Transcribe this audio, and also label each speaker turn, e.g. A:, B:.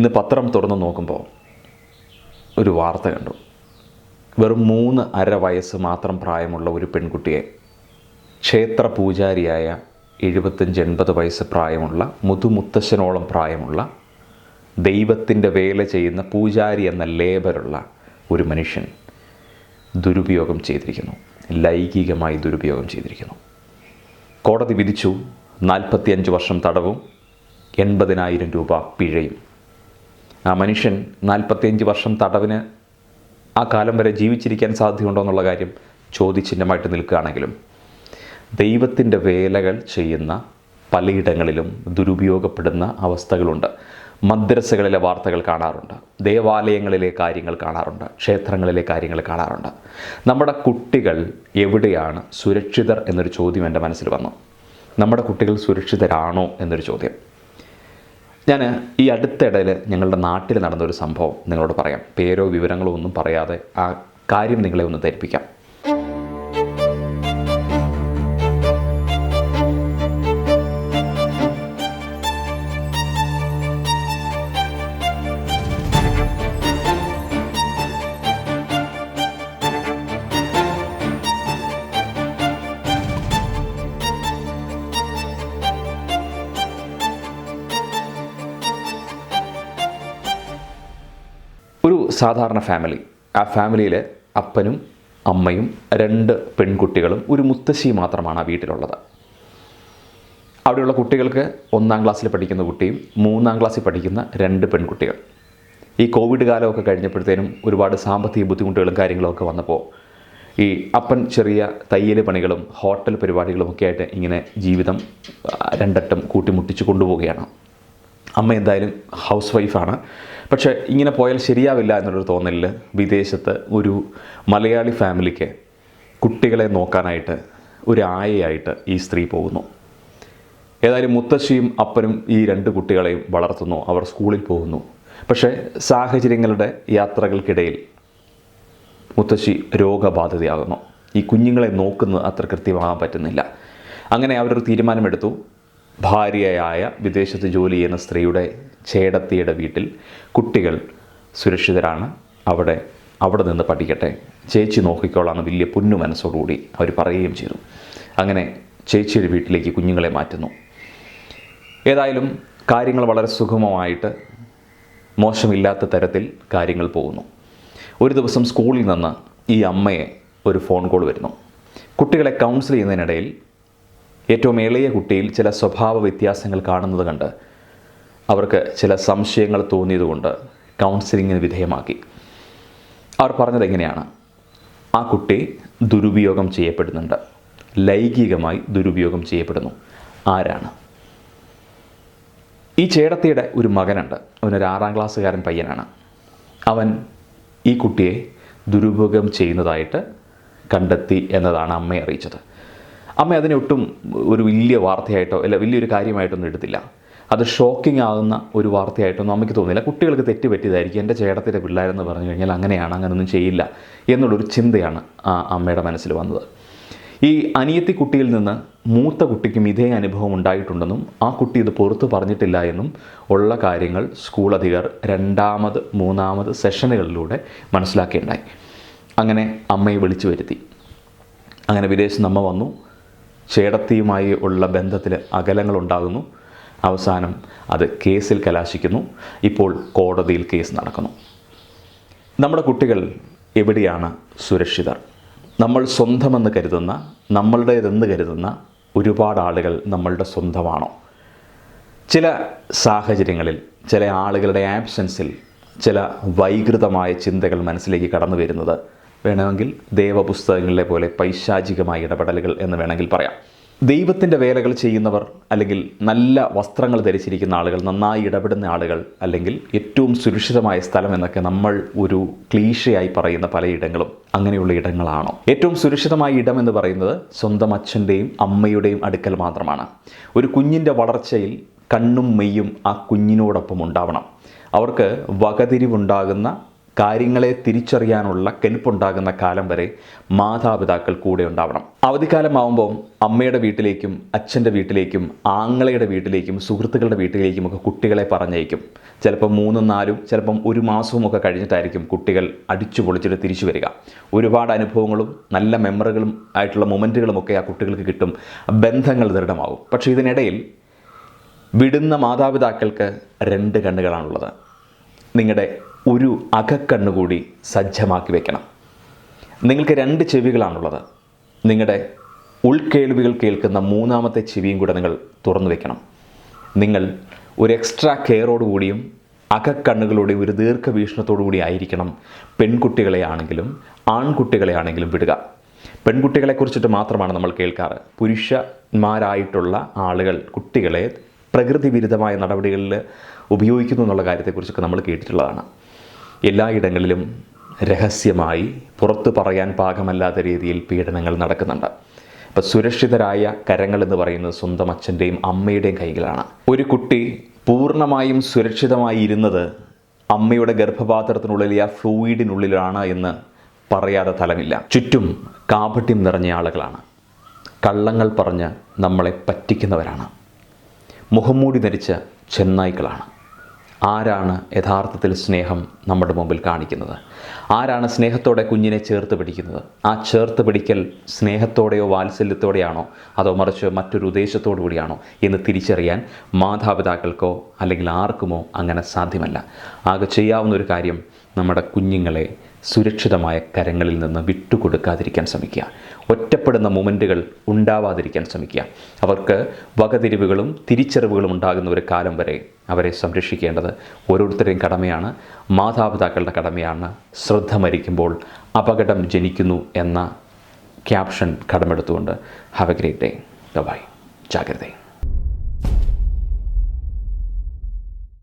A: ഇന്ന് പത്രം തുറന്ന് നോക്കുമ്പോൾ ഒരു വാർത്ത കണ്ടു. വെറും മൂന്ന് അര വയസ്സ് മാത്രം പ്രായമുള്ള ഒരു പെൺകുട്ടിയെ ക്ഷേത്ര പൂജാരിയായ എഴുപത്തഞ്ച് എൺപത് വയസ്സ് പ്രായമുള്ള മുതുമുത്തശ്ശനോളം പ്രായമുള്ള ദൈവത്തിന്റെ വേല ചെയ്യുന്ന പൂജാരി എന്ന ലേബലുള്ള ഒരു മനുഷ്യൻ ദുരുപയോഗം ചെയ്തിരിക്കുന്നു. ലൈംഗികമായി ദുരുപയോഗം ചെയ്തിരിക്കുന്നു. കോടതി വിധിച്ചു. നാൽപ്പത്തിയഞ്ച് വർഷം തടവും. എൺപതിനായിരം രൂപ പിഴയും. ആ മനുഷ്യൻ നാൽപ്പത്തിയഞ്ച് വർഷം തടവിന് ആ കാലം വരെ ജീവിച്ചിരിക്കാൻ സാധ്യതയുണ്ടോ എന്നുള്ള കാര്യം ചോദ്യചിഹ്നമായിട്ട് നിൽക്കുകയാണെങ്കിലും ദൈവത്തിന്റെ വേലകൾ ചെയ്യുന്ന പലയിടങ്ങളിലും ദുരുപയോഗപ്പെടുന്ന അവസ്ഥകളുണ്ട്. മദ്രസകളിലെ വാർത്തകൾ കാണാറുണ്ട്. ദേവാലയങ്ങളിലെ കാര്യങ്ങൾ കാണാറുണ്ട്. ക്ഷേത്രങ്ങളിലെ കാര്യങ്ങൾ കാണാറുണ്ട്. നമ്മുടെ കുട്ടികൾ എവിടെയാണ് സുരക്ഷിതർ എന്നൊരു ചോദ്യം എന്റെ മനസ്സിൽ വന്നു. നമ്മുടെ കുട്ടികൾ സുരക്ഷിതരാണോ എന്നൊരു ചോദ്യം. ഞാൻ ഈ അടുത്തിടയിൽ ഞങ്ങളുടെ നാട്ടിൽ നടന്നൊരു സംഭവം നിങ്ങളോട് പറയാം. പേരോ വിവരങ്ങളോ ഒന്നും പറയാതെ ആ കാര്യം നിങ്ങളെ ഒന്ന് ധരിപ്പിക്കാം. സാധാരണ ഫാമിലി ആ ഫാമിലിയിൽ അപ്പനും അമ്മയും രണ്ട് പെൺകുട്ടികളും ഒരു മുത്തശ്ശി മാത്രമാണ് ആ വീട്ടിലുള്ളത്. അവിടെയുള്ള കുട്ടികൾക്ക് ഒന്നാം ക്ലാസ്സിൽ പഠിക്കുന്ന കുട്ടിയും മൂന്നാം ക്ലാസ്സിൽ പഠിക്കുന്ന രണ്ട് പെൺകുട്ടികൾ. ഈ കോവിഡ് കാലമൊക്കെ കഴിഞ്ഞപ്പോഴത്തേനും ഒരുപാട് സാമ്പത്തിക ബുദ്ധിമുട്ടുകളും കാര്യങ്ങളൊക്കെ വന്നപ്പോൾ ഈ അപ്പൻ ചെറിയ തയ്യൽ പണികളും ഹോട്ടൽ പരിപാടികളും ഒക്കെ ആയിട്ട് ഇങ്ങനെ ജീവിതം രണ്ടറ്റം കൂട്ടിമുട്ടിച്ച് കൊണ്ടുപോവുകയാണ്. അമ്മ എന്തായാലും ഹൗസ് വൈഫാണ് പക്ഷേ ഇങ്ങനെ പോയാൽ ശരിയാവില്ല എന്നുള്ളൊരു തോന്നലിൽ വിദേശത്ത് ഒരു മലയാളി ഫാമിലിക്ക് കുട്ടികളെ നോക്കാനായിട്ട് ഒരു ആയയായിട്ട് ഈ സ്ത്രീ പോകുന്നു. ഏതായാലും മുത്തശ്ശിയും അപ്പനും ഈ രണ്ട് കുട്ടികളെയും വളർത്തുന്നു അവർ സ്കൂളിൽ പോകുന്നു. പക്ഷേ സാഹചര്യങ്ങളുടെ യാത്രകൾക്കിടയിൽ മുത്തശ്ശി രോഗബാധിതയാകുന്നു. ഈ കുഞ്ഞുങ്ങളെ നോക്കുന്നത് അത്ര കൃത്യമാകാൻ പറ്റുന്നില്ല. അങ്ങനെ അവരൊരു തീരുമാനമെടുത്തു. ഭാര്യയായ വിദേശത്ത് ജോലി ചെയ്യുന്ന സ്ത്രീയുടെ ചേടത്തിയുടെ വീട്ടിൽ കുട്ടികൾ സുരക്ഷിതരാണ്. അവിടെ അവിടെ നിന്ന് പഠിക്കട്ടെ. ചേച്ചി നോക്കിക്കോളാന്ന് വലിയ പുന്നു മനസ്സോടുകൂടി അവർ പറയുകയും ചെയ്തു. അങ്ങനെ ചേച്ചിയുടെ വീട്ടിലേക്ക് കുഞ്ഞുങ്ങളെ മാറ്റുന്നു. ഏതായാലും കാര്യങ്ങൾ വളരെ സുഗമമായിട്ട് മോശമില്ലാത്ത തരത്തിൽ കാര്യങ്ങൾ പോകുന്നു. ഒരു ദിവസം സ്കൂളിൽ നിന്ന് ഈ അമ്മയെ ഒരു ഫോൺ കോൾ വരുന്നു. കുട്ടികളെ കൗൺസിൽ ചെയ്യുന്നതിനിടയിൽ ഏറ്റവും ഇളയ കുട്ടിയിൽ ചില സ്വഭാവ വ്യത്യാസങ്ങൾ കാണുന്നത് കണ്ട് അവർക്ക് ചില സംശയങ്ങൾ തോന്നിയതുകൊണ്ട് കൗൺസിലിങ്ങിന് വിധേയമാക്കി. അവർ പറഞ്ഞത് എങ്ങനെയാണ്? ആ കുട്ടി ദുരുപയോഗം ചെയ്യപ്പെടുന്നുണ്ട്. ലൈംഗികമായി ദുരുപയോഗം ചെയ്യപ്പെടുന്നു. ആരാണ്? ഈ ചേടത്തിയുടെ ഒരു മകനുണ്ട്. അവനൊരു ആറാം ക്ലാസ്സുകാരൻ പയ്യനാണ്. അവൻ ഈ കുട്ടിയെ ദുരുപയോഗം ചെയ്യുന്നതായിട്ട് കണ്ടെത്തി എന്നതാണ് അമ്മയെ അറിയിച്ചത്. അമ്മ അതിനെ ഒട്ടും ഒരു വലിയ വാർത്തയായിട്ടോ അല്ല വലിയൊരു കാര്യമായിട്ടൊന്നും എടുത്തില്ല. അത് ഷോക്കിംഗ് ആകുന്ന ഒരു വാർത്തയായിട്ടൊന്നും അമ്മയ്ക്ക് തോന്നില്ല. കുട്ടികൾക്ക് തെറ്റ് പറ്റിയതായിരിക്കും. എന്റെ ചേട്ടത്തിന്റെ പിള്ളേരെന്ന് പറഞ്ഞു കഴിഞ്ഞാൽ അങ്ങനെയാണ് അങ്ങനെയൊന്നും ചെയ്യില്ല എന്നുള്ളൊരു ചിന്തയാണ് ആ അമ്മയുടെ മനസ്സിൽ വന്നത്. ഈ അനിയത്തി കുട്ടിയിൽ നിന്ന് മൂത്ത കുട്ടിക്കും ഇതേ അനുഭവം ഉണ്ടായിട്ടുണ്ടെന്നും ആ കുട്ടി ഇത് പുറത്ത് പറഞ്ഞിട്ടില്ല എന്നും ഉള്ള കാര്യങ്ങൾ സ്കൂൾ അധികർ രണ്ടാമത് മൂന്നാമത് സെഷനുകളിലൂടെ മനസ്സിലാക്കിയുണ്ടായി അങ്ങനെ അമ്മയെ വിളിച്ചു വരുത്തി. അങ്ങനെ വിദേശത്ത് നമ്മ വന്നു. ചേടത്തിയുമായി ഉള്ള ബന്ധത്തിൽ അകലങ്ങളുണ്ടാകുന്നു. അവസാനം അത് കേസിൽ കലാശിക്കുന്നു. ഇപ്പോൾ കോടതിയിൽ കേസ് നടക്കുന്നു. നമ്മുടെ കുട്ടികൾ എവിടെയാണ് സുരക്ഷിതർ? നമ്മൾ സ്വന്തമെന്ന് കരുതുന്ന നമ്മളുടേതെന്ന് കരുതുന്ന ഒരുപാട് ആളുകൾ നമ്മളുടെ സ്വന്തമാണോ? ചില സാഹചര്യങ്ങളിൽ ചില ആളുകളുടെ ആബ്സെൻസിൽ ചില വൈകൃതമായ ചിന്തകൾ മനസ്സിലേക്ക് കടന്നു വരുന്നത് വേണമെങ്കിൽ ദേവപുസ്തകങ്ങളിലെ പോലെ പൈശാചികമായ ഇടപെടലുകൾ എന്ന് വേണമെങ്കിൽ പറയാം. ദൈവത്തിന്റെ വേലകൾ ചെയ്യുന്നവർ അല്ലെങ്കിൽ നല്ല വസ്ത്രങ്ങൾ ധരിച്ചിരിക്കുന്ന ആളുകൾ നന്നായി ഇടപെടുന്ന ആളുകൾ അല്ലെങ്കിൽ ഏറ്റവും സുരക്ഷിതമായ സ്ഥലം എന്നൊക്കെ നമ്മൾ ഒരു ക്ലീഷയായി പറയുന്ന പലയിടങ്ങളും അങ്ങനെയുള്ള ഇടങ്ങളാണോ? ഏറ്റവും സുരക്ഷിതമായ ഇടം എന്ന് പറയുന്നത് സ്വന്തം അച്ഛന്റെയും അമ്മയുടെയും അടുക്കൽ മാത്രമാണ്. ഒരു കുഞ്ഞിന്റെ വളർച്ചയിൽ കണ്ണും മെയ്യും ആ കുഞ്ഞിനോടൊപ്പം ഉണ്ടാവണം. അവർക്ക് വകതിരിവുണ്ടാകുന്ന കാര്യങ്ങളെ തിരിച്ചറിയാനുള്ള കെൽപ്പുണ്ടാകുന്ന കാലം വരെ മാതാപിതാക്കൾ കൂടെ ഉണ്ടാവണം. അവധിക്കാലമാവുമ്പോൾ അമ്മയുടെ വീട്ടിലേക്കും അച്ഛന്റെ വീട്ടിലേക്കും ആങ്ങളയുടെ വീട്ടിലേക്കും സുഹൃത്തുക്കളുടെ വീട്ടിലേക്കും ഒക്കെ കുട്ടികളെ പറഞ്ഞയക്കും. ചിലപ്പോൾ മൂന്നും നാലും ചിലപ്പം ഒരു മാസവും ഒക്കെ കഴിഞ്ഞിട്ടായിരിക്കും കുട്ടികൾ അടിച്ചു പൊളിച്ചിട്ട് തിരിച്ചു വരിക. ഒരുപാട് അനുഭവങ്ങളും നല്ല മെമ്മറികളും ആയിട്ടുള്ള മൊമെന്റുകളും ഒക്കെ ആ കുട്ടികൾക്ക് കിട്ടും. ബന്ധങ്ങൾ ദൃഢമാവും. പക്ഷേ ഇതിനിടയിൽ വിടുന്ന മാതാപിതാക്കൾക്ക് രണ്ട് കണ്ണുകളാണുള്ളത്. നിങ്ങളുടെ ഒരു അകക്കണ്ണുകൂടി സജ്ജമാക്കി വെക്കണം. നിങ്ങൾക്ക് രണ്ട് ചെവികളാണുള്ളത്. നിങ്ങളുടെ ഉൾക്കേൾവികൾ കേൾക്കുന്ന മൂന്നാമത്തെ ചെവിയും കൂടെ നിങ്ങൾ തുറന്നു വെക്കണം. നിങ്ങൾ ഒരു എക്സ്ട്രാ കെയറോടുകൂടിയും അകക്കണ്ണുകളോടെ ഒരു ദീർഘവീക്ഷണത്തോടു കൂടി ആയിരിക്കണം പെൺകുട്ടികളെ ആണെങ്കിലും ആൺകുട്ടികളെ ആണെങ്കിലും വിടുക പെൺകുട്ടികളെക്കുറിച്ചിട്ട് മാത്രമാണ് നമ്മൾ കേൾക്കാറ്. പുരുഷന്മാരായിട്ടുള്ള ആളുകൾ കുട്ടികളെ പ്രകൃതി വിരുദ്ധമായ നടപടികളിൽ ഉപയോഗിക്കുന്നു എന്നുള്ള കാര്യത്തെക്കുറിച്ചൊക്കെ നമ്മൾ കേട്ടിട്ടുള്ളതാണ്. എല്ലായിടങ്ങളിലും രഹസ്യമായി പുറത്തു പറയാൻ പാകമല്ലാത്ത രീതിയിൽ പീഡനങ്ങൾ നടക്കുന്നുണ്ട്. അപ്പോൾ സുരക്ഷിതരായ കരങ്ങൾ എന്ന് പറയുന്നത് സ്വന്തം അച്ഛന്റെയും അമ്മയുടെയും കൈകളാണ് ഒരു കുട്ടി പൂർണമായും സുരക്ഷിതമായി ഇരുന്നത് അമ്മയുടെ ഗർഭപാത്രത്തിനുള്ളിലെ ആ ഫ്ലൂയിഡിനുള്ളിലാണ് എന്ന് പറയാതെ തലമില്ല. ചുറ്റും കാപട്യം നിറഞ്ഞ ആളുകളാണ്. കള്ളങ്ങൾ പറഞ്ഞ് നമ്മളെ പറ്റിക്കുന്നവരാണ്. മുഖംമൂടി ധരിച്ച ചെന്നായ്ക്കളാണ്. ആരാണ് യഥാർത്ഥത്തിൽ സ്നേഹം നമ്മുടെ മുമ്പിൽ കാണിക്കുന്നത്? ആരാണ് സ്നേഹത്തോടെ കുഞ്ഞിനെ ചേർത്ത് പിടിക്കുന്നത്? ആ ചേർത്ത് പിടിക്കൽ സ്നേഹത്തോടെയോ വാത്സല്യത്തോടെയാണോ? അതോ മറിച്ച് മറ്റൊരു ഉദ്ദേശത്തോടു കൂടിയാണോ? എന്ന് തിരിച്ചറിയാൻ മാതാപിതാക്കൾക്കോ അല്ലെങ്കിൽ ആർക്കുമോ അങ്ങനെ സാധ്യമല്ല. ആകെ ചെയ്യാവുന്ന ഒരു കാര്യം നമ്മുടെ കുഞ്ഞുങ്ങളെ സുരക്ഷിതമായ കരങ്ങളിൽ നിന്ന് വിട്ടുകൊടുക്കാതിരിക്കാൻ ശ്രമിക്കുക. ഒറ്റപ്പെടുന്ന മൊമെന്റുകൾ ഉണ്ടാവാതിരിക്കാൻ ശ്രമിക്കുക. അവർക്ക് വകതിരിവുകളും തിരിച്ചറിവുകളും ഉണ്ടാകുന്ന ഒരു കാലം വരെ അവരെ സംരക്ഷിക്കേണ്ടത് ഓരോരുത്തരുടെയും കടമയാണ്. മാതാപിതാക്കളുടെ കടമയാണ്. ശ്രദ്ധ മരിക്കുമ്പോൾ അപകടം ജനിക്കുന്നു എന്ന caption കടമെടുത്തുകൊണ്ട് have a great day. Bye. ജാഗ്രതയും